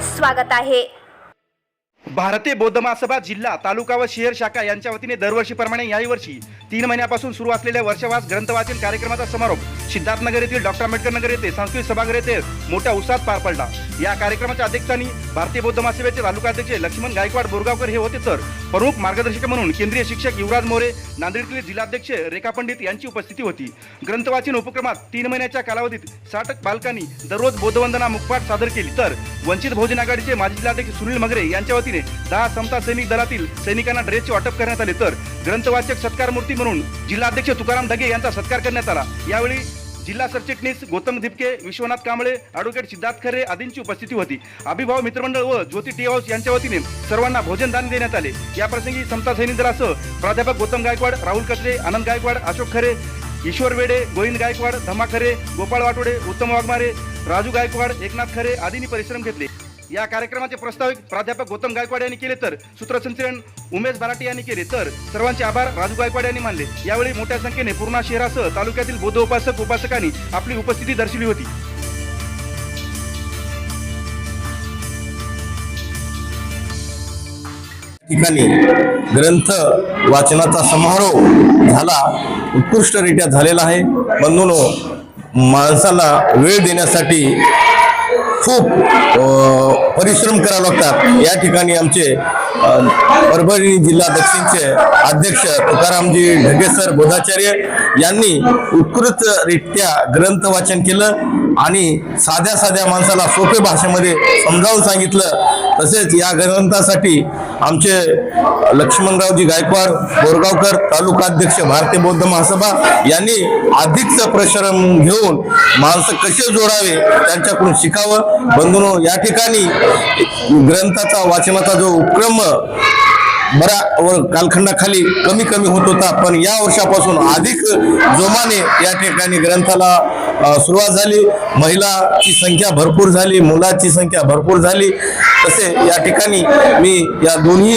स्वागत आहे. भारतीय बौद्ध महासभा जिल्हा तालुका व शहर शाखा यांच्या वतीने दरवर्षीप्रमाणे याही वर्षी तीन महिन्यापासून सुरू असलेल्या वर्षवास ग्रंथ वाचन कार्यक्रमाचा समारोप सिद्धार्थनगर येथील डॉक्टर आंबेडकर नगर येथे सांस्कृतिक सभागृह येथे मोठ्या उत्साहात पार पडला. या कार्यक्रमाच्या अध्यक्षांनी भारतीय बौद्ध महासभेचे तालुकाध्यक्ष लक्ष्मण गायकवाड बोरगावकर हे होते तर प्रमुख मार्गदर्शक म्हणून केंद्रीय शिक्षक युवराज मोरे नांदेडतील जिल्हाध्यक्ष रेखा पंडित यांची उपस्थिती होती. ग्रंथ वाचन उपक्रमात तीन महिन्याच्या कालावधीत साठक बालकांनी दररोज बौद्धवंदना मुखपाठ सादर केली. तर वंचित बहुजन आघाडीचे माजी जिल्हाध्यक्ष सुनील मगरे यांच्या वतीने दहा समता सैनिक दलातील सैनिकांना ड्रेसचे वाटप करण्यात आले. तर ग्रंथवाचक सत्कार मूर्ती म्हणून जिल्हाध्यक्ष तुकाराम ढगे यांचा सत्कार करण्यात आला. यावेळी जिल्हा सरचिटणीस गौतम धिपके विश्वनाथ कांबळे ॲडव्होकेट सिद्धार्थ खरे आदींची उपस्थिती होती. अभिभाव मित्रमंडळ व ज्योती टी हाऊस यांच्या वतीने सर्वांना भोजनदान देण्यात आले. या प्रसंगी समता सैनिक दलासह प्राध्यापक गौतम गायकवाड राहुल कचरे आनंद गायकवाड अशोक खरे ईश्वर वेडे गोविंद गायकवाड धमा खरे गोपाळ वाटोडे उत्तम वाघमारे राजू गायकवाड एकनाथ खरे आदींनी परिश्रम घेतले. या कार्यक्रमाचे प्रस्तावित प्राध्यापक गौतम गायकवाड यांनी केले तर सूत्रसंचलन उमेश बराटे यांनी केले तर सर्वांचे आभार राजू गायकवाड यांनी मानले. यावेळी मोठ्या संख्येने पूर्णा शहरासह तालुक्यातील बौद्ध उपासक उपासकांनी आपली उपस्थिती दर्शवली होती. ठिकाणी ग्रंथ वाचनाचा समारोह झाला. उत्कृष्टरित्या झालेला आहे. बंधूनो माणसाला वेळ देण्यासाठी खूप परिश्रम करावे लागतात. या ठिकाणी आमचे परभणी जिल्हा दक्षिणचे अध्यक्ष तुकारामजी ढगेसर बोधाचार्य यांनी उत्कृष्टरित्या ग्रंथ वाचन केलं आणि साध्या साध्या माणसाला सोपे भाषेमध्ये समजावून सांगितलं. तसेच या ग्रंथासाठी आमचे लक्ष्मणरावजी गायकवाड बोरगावकर तालुकाध्यक्ष भारतीय बौद्ध महासभा यांनी अधिकचं प्रश्रम घेऊन माणसं कसे जोडावे त्यांच्याकडून शिकावं. बंधूनो या ठिकाणी ग्रंथाचा वाचनाचा जो उपक्रम बरा व कालखंडाखाली कमी कमी होत होता पण या वर्षापासून अधिक जोमाने या ठिकाणी ग्रंथाला सुरुवात झाली. महिलाची संख्या भरपूर झाली मुलाची संख्या भरपूर झाली. तसे या ठिकाणी मी या दोन्ही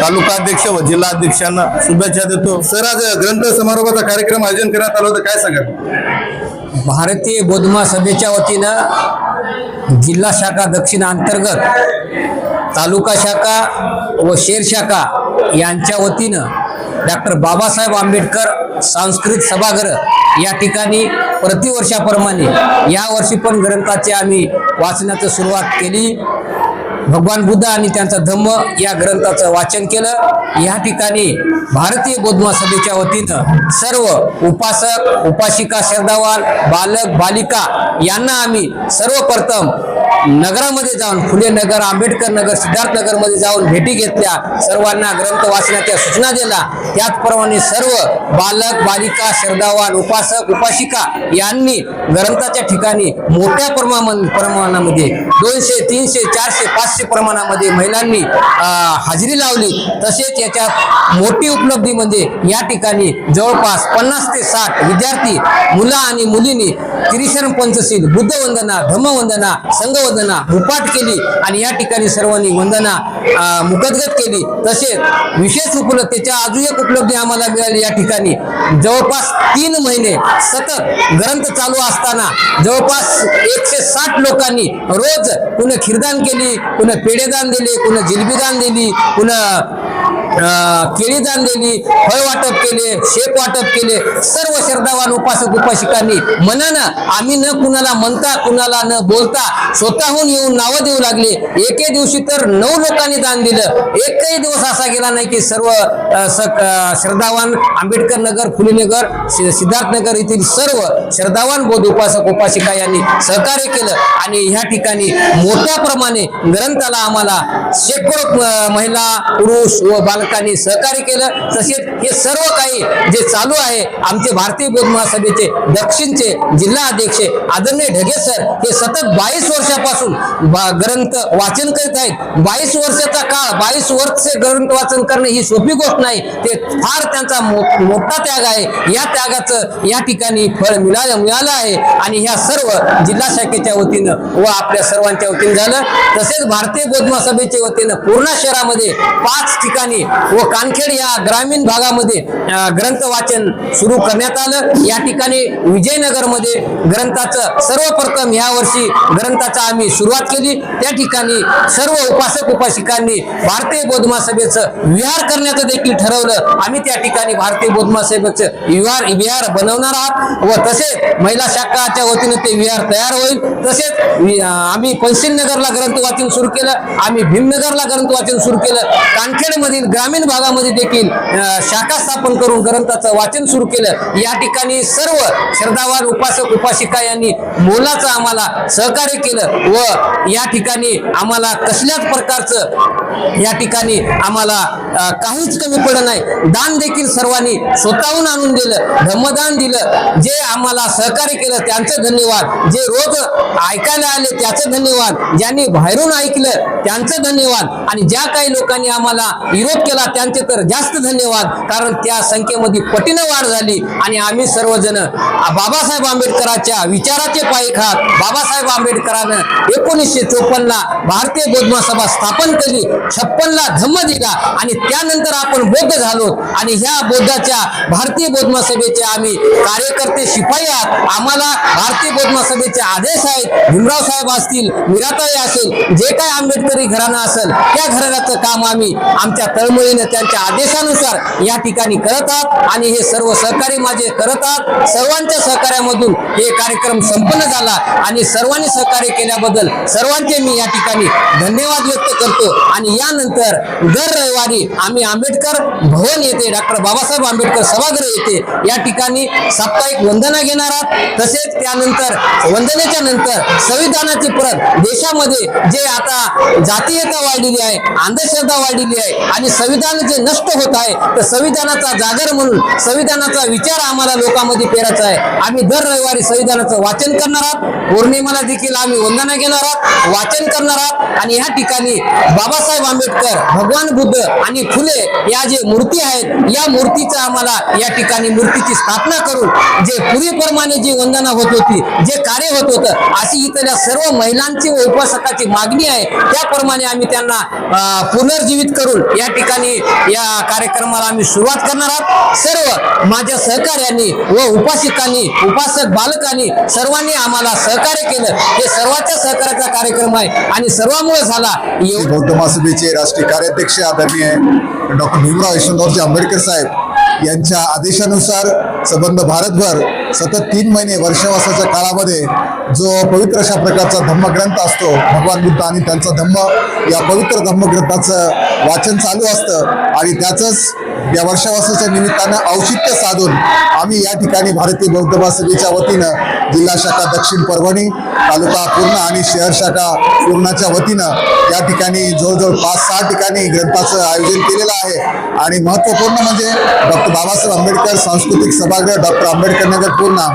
तालुकाध्यक्ष व जिल्हाध्यक्षांना शुभेच्छा देतो. सर आज ग्रंथ समारोहाचा कार्यक्रम आयोजन करण्यात आलं होतं. काय सांगा भारतीय बौद्धमा सभेच्या वतीनं जिल्हा शाखा दक्षिण अंतर्गत तालुका शाखा व शेर शाखा यांच्या वतीनं डॉक्टर बाबासाहेब आंबेडकर सांस्कृतिक सभागृह या ठिकाणी प्रतिवर्षाप्रमाणे यावर्षी पण ग्रंथाचे आम्ही वाचण्याचं सुरुवात केली. भगवान बुद्ध आणि त्यांचा धम्म या ग्रंथाचं वाचन केलं. या ठिकाणी भारतीय बौद्ध सभेच्या वतीनं सर्व उपासक उपासिका श्रद्धावान बालक बालिका यांना आम्ही सर्वप्रथम नगरामध्ये जाऊन फुले नगर आंबेडकर नगर सिद्धार्थ नगरमध्ये जाऊन भेटी घेतल्या. सर्वांना ग्रंथ वाचण्याच्या सूचना दिल्या. त्याचप्रमाणे सर्व बालक बालिका श्रद्धावान उपासक उपासिका यांनी ग्रंथाच्या ठिकाणी मोठ्या प्रमाण प्रमाणामध्ये दोनशे तीनशे चारशे पाचशे प्रमाणामध्ये महिलांनी हजेरी लावली. तसेच याच्यात मोठी उपलब्धी म्हणजे या ठिकाणी जवळपास पन्नास ते साठ विद्यार्थी मुलं आणि मुलींनी त्रिशरण पंचशील बुद्धवंदना धम्मवंदना संघवंदना रुपाट केली आणि या ठिकाणी सर्वांनी वंदना मुखदगत केली. तसेच विशेष उपलब्ध त्याच्या अजून एक उपलब्धी आम्हाला मिळाली या ठिकाणी. जवळपास तीन महिने सतत ग्रंथ चालू असताना जवळपास एकशे साठ लोकांनी रोज कुणी खीरदान केली कुणी पेढेदान दिले कुणी जिलबीदान दिली कुणं केळीदान दिली फळ वाटप केले शेप वाटप केले सर्व श्रद्धावान उपासक उपासिकांनी मनानं आम्ही न कुणाला म्हणता कुणाला न बोलता स्वतःहून येऊन नावं देऊ लागले. एके दिवशी तर नऊ लोकांनी दान दिलं. एकही दिवस असा गेला नाही की सर्व श्रद्धावान आंबेडकर नगर फुलेनगर सिद्धार्थनगर येथील सर्व श्रद्धावान बोध उपासक उपासिका यांनी सहकार्य केलं. आणि ह्या ठिकाणी मोठ्या प्रमाणे ग्रंथाला आम्हाला शेकडो महिला पुरुष व बाल बालकांनी सहकार्य केलं. तसेच हे सर्व काही जे चालू आहे आमचे भारतीय बौद्ध महासभेचे दक्षिणचे जिल्हा अध्यक्ष आदरणीय ढगे सर हे सतत बावीस वर्षापासून बा- ग्रंथ वाचन करीत आहेत. बावीस वर्षाचा काळ बावीस वर्ष ग्रंथ वाचन करणे ही सोपी गोष्ट नाही. ते फार त्यांचा मो- मोठा त्याग आहे. या त्यागाचं या ठिकाणी फळ मिळालं मिळालं आहे. आणि ह्या सर्व जिल्हा शाखेच्या वतीनं व आपल्या सर्वांच्या वतीनं झालं. तसेच भारतीय बौद्ध महासभेच्या वतीनं पूर्णा शहरामध्ये पाच ठिकाणी व कानखेड या ग्रामीण भागामध्ये ग्रंथ वाचन सुरू करण्यात आलं. या ठिकाणी विजयनगरमध्ये ग्रंथाचं सर्वप्रथम या वर्षी ग्रंथाचा आम्ही सुरुवात केली. त्या ठिकाणी सर्व उपासक उपासिकांनी भारतीय बौद्ध सभेचं विहार करण्याचं देखील ठरवलं. आम्ही त्या ठिकाणी भारतीय बौद्ध सभेचं विहार विहार बनवणार आहात. व तसेच महिला शाखाच्या वतीने ते विहार तयार होईल. तसेच आम्ही पंचशील नगरला ग्रंथ वाचन सुरू केलं. आम्ही भीमनगरला ग्रंथ वाचन सुरू केलं. कानखेडमधील ग्रामीण भागामध्ये देखील शाखा स्थापन करून ग्रंथाचं वाचन सुरू केलं. या ठिकाणी सर्व श्रद्धावान उपासक उपासिका यांनी मोलाचं आम्हाला सहकार्य केलं व या ठिकाणी आम्हाला कसल्याच प्रकारचं या ठिकाणी आम्हाला काहीच कमी पडलं नाही. दान देखील सर्वांनी स्वतःहून आणून दिलं धम्मदान दिलं. जे आम्हाला सहकार्य केलं त्यांचं धन्यवाद. जे रोज ऐकायला आले त्याचं धन्यवाद. ज्यांनी बाहेरून ऐकलं त्यांचं धन्यवाद. आणि ज्या काही लोकांनी आम्हाला विरोध केला त्यांचे तर जास्त धन्यवाद. कारण त्या संख्येमध्ये पटीनं वाढ झाली. आणि आम्ही सर्वजण बाबासाहेब आंबेडकरांच्या विचाराचे पायी खात बाबासाहेब आंबेडकरानं एकोणीसशे चोपन्नला भारतीय बौद्ध सभा स्थापन केली. छप्पनला धम्म दिला. आणि त्यानंतर आपण बौद्ध झालो. आणि ह्या बौद्धाच्या भारतीय बौद्ध सभेचे आम्ही कार्यकर्ते शिपाई आहात. आम्हाला भारतीय बौद्ध सभेचे आदेश आहेत. भीमराव साहेब असतील मिराताई असेल जे काय आंबेडकरी घराणं असेल त्या घराण्याचं काम आम्ही आमच्या तळमळीनं त्यांच्या आदेशानुसार या ठिकाणी करतात आणि हे सर्व सहकारी माझे करतात सर्वांच्या सहकार्यामधून हे कार्यक्रम संपन्न झाला आणि सर्वांनी सहकार्य केल्याबद्दल सर्वांचे मी या ठिकाणी धन्यवाद व्यक्त करतो. आणि यानंतर दर रविवारी आम्ही आंबेडकर भवन येथे डॉक्टर बाबासाहेब आंबेडकर सभागृह येथे या ठिकाणी साप्ताहिक वंदना घेणार आहात. तसेच त्यानंतर वंदनेच्या नंतर संविधानाची परत देशामध्ये जे आता जातीयता वाढलेली आहे अंधश्रद्धा वाढलेली आहे आणि संविधान जे नष्ट होत आहे तर संविधानाचा जागर म्हणून संविधानाचा विचार आम्हाला लोकांमध्ये पेरायचा आहे. आम्ही दर रविवारी संविधानाचं वाचन करणार आहोत. पौर्णिमाला देखील आम्ही वंदना घेणार आहोत वाचन करणार आहात. आणि या ठिकाणी बाबासाहेब आंबेडकर भगवान बुद्ध आणि फुले या जे मूर्ती आहेत या मूर्तीचा आम्हाला या ठिकाणी मूर्तीची स्थापना करून जे पूर्वीप्रमाणे जी वंदना होत होती जे कार्य होत होतं अशी इथल्या सर्व महिलांची व उपासकाची मागणी आहे. त्याप्रमाणे आम्ही त्यांना पुनर्जीवित करून या ठिकाणी या कार्यक्रमाला आम्ही सुरुवात करणार आहोत. सर्व माझ्या सहकार्यांनी व उपासिकांनी उपासक बालकांनी सर्वांनी आम्हाला सहकार्य केलं. हे सर्वांच्या सहकार्याचा कार्यक्रम आहे आणि सर्वांमुळे झाला बौद्ध महासभेचे राष्ट्रीय कार्याध्यक्ष आदरणीय डॉक्टर भीमराव यशवंतरावजी आंबेडकर साहेब. यांच्या आदेशानुसार संबंध भारतभर सतत तीन महिने वर्षवासाच्या काळामध्ये जो पवित्र अशा प्रकारचा धम्मग्रंथ असतो भगवान बुद्ध आणि त्यांचा धम्म या पवित्र धम्मग्रंथाचं वाचन चालू असतं आणि त्याचंच या वर्षावासाच्या निमित्तानं औचित्य साधून आम्ही या ठिकाणी भारतीय बौद्ध महासभेच्या वतीनं जिल्हा शाखा दक्षिण परभणी तालुका पूर्णा आणि शहर शाखा पूर्णाच्या वतीनं या ठिकाणी जवळजवळ पाच सहा ठिकाणी ग्रंथाचं आयोजन केलेलं आहे. आणि महत्त्वपूर्ण म्हणजे डॉक्टर बाबासाहेब आंबेडकर सांस्कृतिक सभागृह डॉक्टर आंबेडकर नगर पूर्णा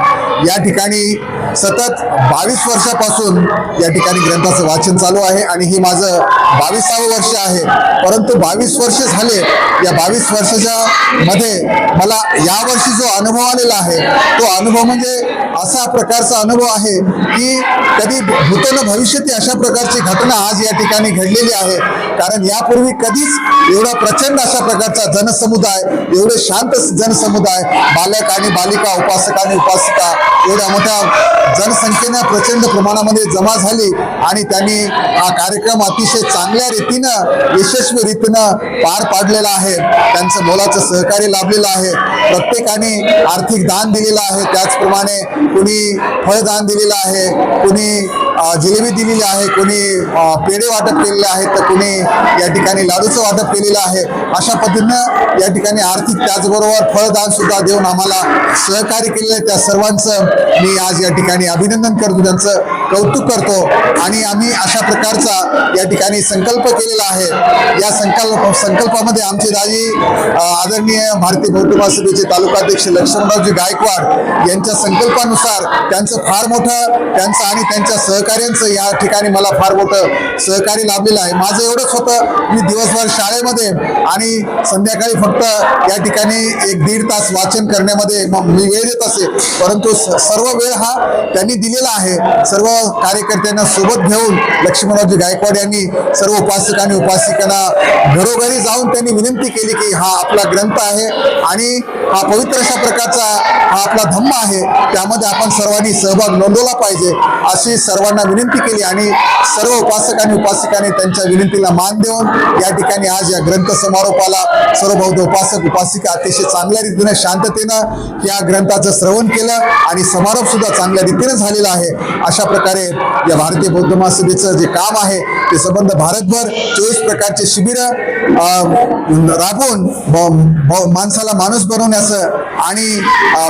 या ठिकाणी सतत बावीस वर्षापासून या ठिकाणी ग्रंथाचं वाचन चालू आहे आणि हे माझं बावीसावं वर्ष आहे. परंतु बावीस वर्ष झाले या बावीस वर्ष वर्षाच्या मध्ये मला यावर्षी जो अनुभव आलेला आहे तो अनुभव म्हणजे असा प्रकारचा अनुभव आहे की कधी भूतन भविष्यात अशा प्रकारची घटना आज या ठिकाणी घडलेली आहे. कारण यापूर्वी कधीच एवढा प्रचंड अशा प्रकारचा जनसमुदाय एवढे शांत जनसमुदाय बालक आणि बालिका उपासक आणि उपासिका एवढ्या मोठ्या जनसंख्येनं प्रचंड प्रमाणामध्ये जमा झाली आणि त्यांनी हा कार्यक्रम अतिशय चांगल्या रीतीनं यशस्वी रीतीनं पार पाडलेला आहे. त्यांचं मोलाचं सहकार्य लाभलेलं आहे. प्रत्येकाने आर्थिक दान दिलेलं आहे. त्याचप्रमाणे कुणी फळदान दिलेलं आहे कुणी जिलेबी दिलेली आहे कुणी पेढे वाटप केलेले आहेत तर कुणी या ठिकाणी लाडूचं वाटप केलेलं आहे. अशा पद्धतीनं या ठिकाणी आर्थिक त्याचबरोबर फळदान सुद्धा देऊन आम्हाला सहकार्य केलेलं आहे. त्या सर्वांचं मी आज या ठिकाणी अभिनंदन करतो त्यांचं कौतुक करतो. आणि आम्ही अशा प्रकारचा या ठिकाणी संकल्प केलेला आहे. या संकल्प संकल्पामध्ये आमचे दाजी आदरणीय भारतीय बौद्ध महासभेचे तालुकाध्यक्ष लक्ष्मणरावजी गायकवाड यांच्या संकल्पानुसार त्यांचं फार मोठं त्यांचं आणि त्यांच्या सह सहकार्यांचं या ठिकाणी मला फार मोठं सहकार्य लाभलेलं आहे. माझं एवढंच होतं मी दिवसभर शाळेमध्ये आणि संध्याकाळी फक्त या ठिकाणी एक दीड तास वाचन करण्यामध्ये मग मी वेळ देत असे. परंतु स- सर्व वेळ हा त्यांनी दिलेला आहे. सर्व कार्यकर्त्यांना सोबत घेऊन लक्ष्मणरावजी गायकवाड यांनी सर्व उपासक आणि उपासिकांना घरोघरी जाऊन त्यांनी विनंती केली की हा आपला ग्रंथ आहे आणि हा पवित्र अशा प्रकारचा आपला धम्म आहे त्यामध्ये आपण सर्वांनी सहभाग नोंदवला पाहिजे अशी सर्वांना विनंती केली आणि सर्व उपासक आणि उपासिकांनी त्यांच्या विनंतीला मान देऊन या ठिकाणी आज या ग्रंथ समारोपाला सर्व बौद्ध उपासक उपासिका अतिशय चांगल्या रीतीने शांततेनं या ग्रंथाचं श्रवण केलं आणि समारोप सुद्धा चांगल्या रीतीने झालेला आहे. अशा प्रकारे या भारतीय बौद्ध महासभेचं जे काम आहे ते संबंध भारतभर चोवीस प्रकारचे शिबिर राबवून ब- माणसाला माणूस बनवण्याचं आणि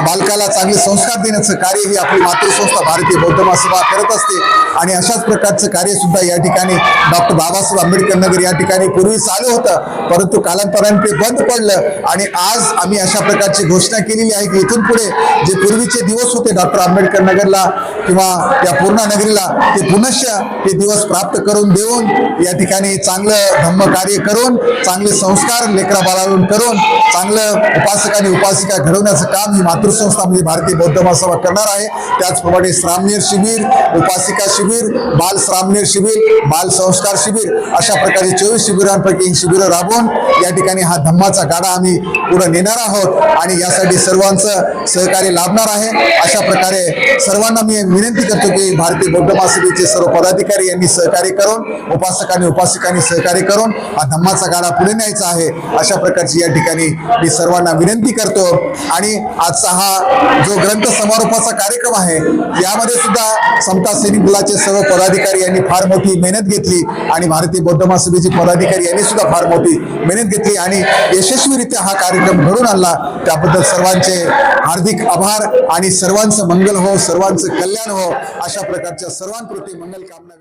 बाल बालकाला चांगले संस्कार देण्याचं कार्य ही आपली मातृसंस्था भारतीय बौद्ध महासभा करत असते. आणि अशाच प्रकारचं कार्य सुद्धा या ठिकाणी डॉक्टर बाबासाहेब आंबेडकर नगर या ठिकाणी पूर्वी चालू होतं. परंतु कालांतराने ते बंद पडलं. आणि आज आम्ही अशा प्रकारची घोषणा केलेली आहे की इथून पुढे जे पूर्वीचे दिवस होते डॉक्टर आंबेडकर नगरला किंवा या पूर्णा नगरीला ते पुनश्च ते दिवस प्राप्त करून देऊन या ठिकाणी चांगलं धम्म कार्य करून चांगले संस्कार लेकरा बाळावून करून चांगलं उपासक आणि उपासिका घडवण्याचं काम ही मातृसंस्था म्हणजे भारतीय बौद्ध महासभा करणार आहे. त्याचप्रमाणे श्रामनेर शिबिर उपासिका शिबिर बाल श्रामनेर शिबिर बाल संस्कार शिबिर अशा प्रकारे चोवीस शिबिरांपैकी शिबिरं राबवून या ठिकाणी हा धम्माचा गाडा आम्ही पुढे नेणार आहोत आणि यासाठी सर्वांचं सहकार्य लाभणार आहे. अशा प्रकारे सर्वांना मी विनंती करतो की भारतीय बौद्ध महासभेचे सर्व पदाधिकारी यांनी सहकार्य करून उपासकांनी उपासिकांनी सहकार्य करून हा धम्माचा गाडा पुढे न्यायचा आहे. अशा प्रकारची या ठिकाणी मी सर्वांना विनंती करतो. आणि आजचा हा जो ग्रंथ समारोपाचा कार्यक्रम आहे यामध्ये सुद्धा समता सैनिक दलाचे सर्व पदाधिकारी यांनी फार मोठी मेहनत घेतली आणि भारतीय बौद्ध महासभेचे पदाधिकारी यांनी सुद्धा फार मोठी मेहनत घेतली आणि यशस्वीरित्या हा कार्यक्रम घडून आणला. त्याबद्दल सर्वांचे हार्दिक आभार आणि सर्वांचं मंगल हो सर्वांचं कल्याण हो अशा प्रकारच्या सर्वांप्रती मंगल कामना